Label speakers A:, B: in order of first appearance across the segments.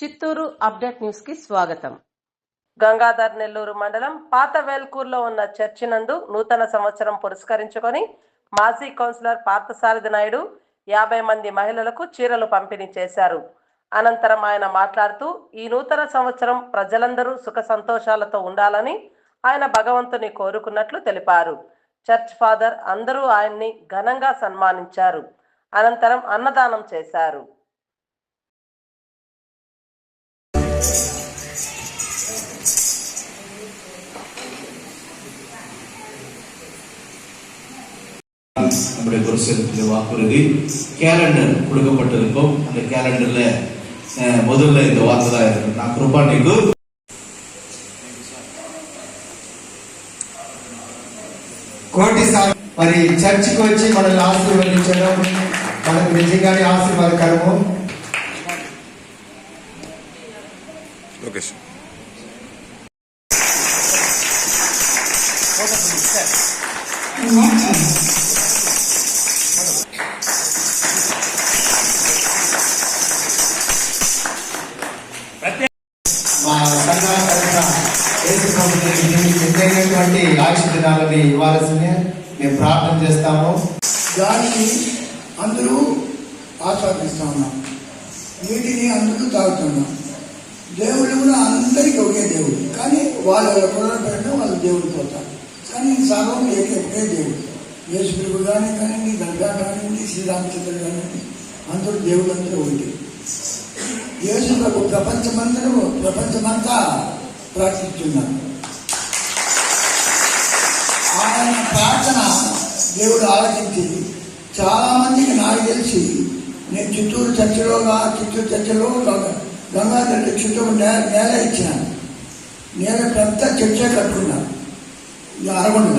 A: Chittoor update న్యూస్కి స్వాగతం. గంగాధర్ నెల్లూరు మండలం పాత వేల్కూరులో ఉన్న చర్చి నందు నూతన సంవత్సరం పురస్కరించుకొని మాజీ కౌన్సిలర్ పార్థసారథి నాయుడు యాభై మంది మహిళలకు చీరలు పంపిణీ చేశారు. అనంతరం ఆయన మాట్లాడుతూ ఈ నూతన సంవత్సరం ప్రజలందరూ సుఖ సంతోషాలతో ఉండాలని ఆయన భగవంతుని కోరుకున్నట్లు తెలిపారు. చర్చ్ ఫాదర్ అందరూ ఆయన్ని ఘనంగా సన్మానించారు. అనంతరం అన్నదానం చేశారు.
B: நம்முடைய புருஷனுக்கு வாக்குறுதி கேலண்டர் கொடுக்கப்பட்டிருக்கும் அந்த கேலண்டர்ல அஹ், முதல்ல இந்த வார்த்தை தான் இருக்கு நான் கிருபா నీకు
C: కోటి సార్లు మరి చర్చికి వచ్చి మనల్ని ఆశీర్వదించడం మనకు నిజంగానే ఆశీర్వాదకరము
D: లొకేషన్
C: మా ఆయుష్ ఇవ్వాల్సిందే. మేము ప్రార్థన చేస్తాము.
E: గాలిని అందరూ ఆస్వాదిస్తూ ఉన్నాం. నీటిని అందరూ తాగుతున్నాం దేవుళ్ళు కూడా అందరికీ ఒకే దేవుడు. కానీ వాళ్ళ కులం పెట్టడం వాళ్ళ దేవుడు పోతారు కానీ సర్వం ఏకే ఒకే దేవుడు. యేసుప్రభు కానీ కానివ్వండి గంగా కానివ్వండి శ్రీరామచంద్రుడు కానివ్వండి అందరూ దేవుడు అందరూ ఒకటి. యేసు ప్రభు ప్రపంచమందరూ ప్రపంచమంతా ప్రార్థిస్తున్నారు. ప్రార్థన దేవుడు ఆలోచించి చాలా మందికి నాకు తెలిసి నేను చిత్తూరు చర్చలోగా చిత్తూరు చర్చలో గంగా- గంగాధర చిత్తూరు నేల నేల ఇచ్చినాను. నేను పెద్ద చర్చే కట్టుకున్నాను అరగొండ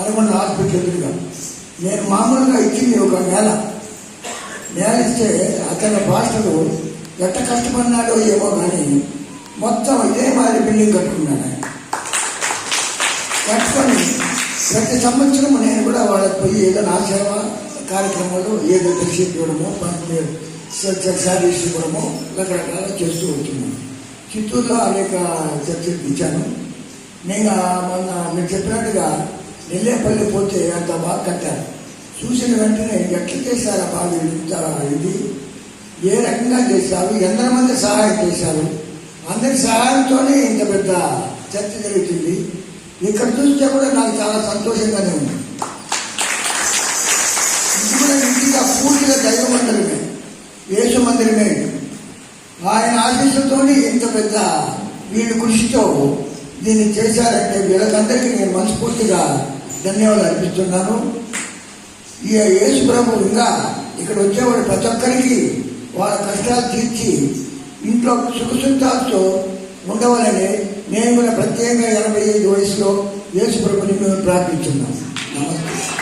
E: అరగొండ హాస్పిటల్ ఎదురుగా నేను మామూలుగా ఇచ్చింది ఒక నేల. నేల ఇస్తే అతని భాషలు ఎంత కష్టపడినాడో ఏమో కానీ మొత్తం ఇదే మాదిరి బిల్డింగ్ కట్టుకున్నాను ఆయన. కట్టుకొని ప్రతి సంవత్సరం నేను కూడా వాళ్ళకి పోయి ఏదో నా సేవ కార్యక్రమాలు ఏదో తెలిసి ఇవ్వడము సర్వీస్ ఇవ్వడము రకరకాల చేస్తూ ఉంటున్నాను. చిత్తూరులో అనేక చర్చలు ఇచ్చాను నేను మొన్న మీరు చెప్పినట్టుగా నెల్లేపల్లి పోతే అంత బాగా కట్టారు. చూసిన వెంటనే ఎట్లా చేశారు బాగా ఇది? ఏ రకంగా చేశారు? ఎంతమంది సహాయం చేశారు? అందరి సహాయంతోనే ఇంత పెద్ద చర్చ జరుగుతుంది. ఇక్కడ చూస్తే కూడా నాకు చాలా సంతోషంగానే ఉంది. ఇది కూడా ఇంటిగా పూర్తిగా దైవ మందిరమే యేసు మందిరమే. ఆయన ఆశీస్సుతో ఇంత పెద్ద వీళ్ళ కృషితో దీన్ని చేశారంటే వీళ్ళకందరికీ నేను మనస్ఫూర్తిగా ధన్యవాదాలు అర్పిస్తున్నాను. ఈ యేసు ప్రభు ఇంకా ఇక్కడ వచ్చేవాడు ప్రతి ఒక్కరికి వాళ్ళ కష్టాలు తీర్చి ఇంట్లో సుఖసుఖాలతో ఉండవాలని నేను కూడా ప్రత్యేకంగా ఎనభై ఐదు వయసులో యేసు ప్రభుని మేము ప్రార్థించున్నాం నమస్తే.